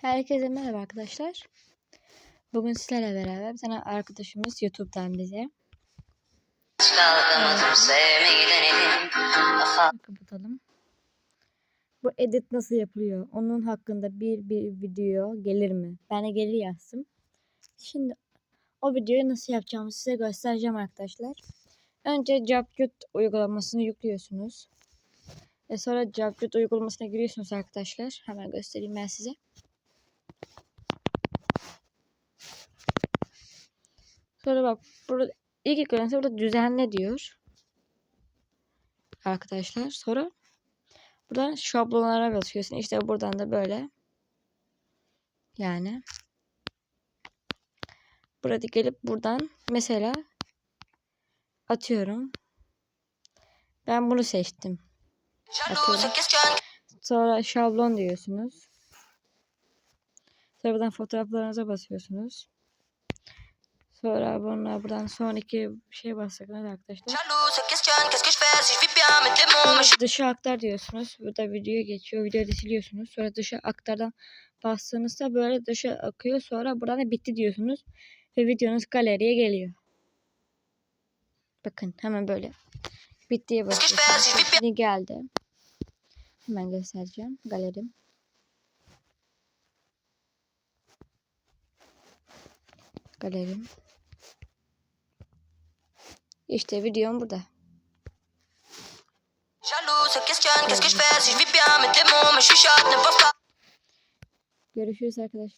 Herkese merhaba arkadaşlar. Bugün sizlerle beraber bir tane arkadaşımız YouTube'dan bize. Aha Kapatalım. Bu edit nasıl yapılıyor? Onun hakkında bir, bir video gelir mi? Ben de gelir yazdım. Şimdi o videoyu nasıl yapacağımı size göstereceğim arkadaşlar. Önce CapCut uygulamasını yüklüyorsunuz. Ve sonra CapCut uygulamasına giriyorsunuz arkadaşlar. Hemen göstereyim ben size. Sonra bak burada ilk ekranı burada düzenle diyor. Arkadaşlar sonra buradan şablonlara basıyorsun. İşte buradan da böyle. Yani burada gelip buradan mesela atıyorum. Ben bunu seçtim. Question Sonra şablon diyorsunuz. Sonra buradan fotoğraflarınıza basıyorsunuz. Sonra bunlar buradan sonraki şey arkadaşlar. Mots me Sonra dışa aktar diyorsunuz. Burada video geçiyor. Videoyu siliyorsunuz. Sonra dışa aktardan bastığınızda böyle dışa akıyor. Sonra buradan da bitti diyorsunuz. Ve videonuz galeriye geliyor. Bakın hemen böyle. Bittiye basıyorsunuz. Şimdi geldi. Hemen göstereceğim. Galerim. Galerim. Ne pense pas. Görüşürüz arkadaşlar.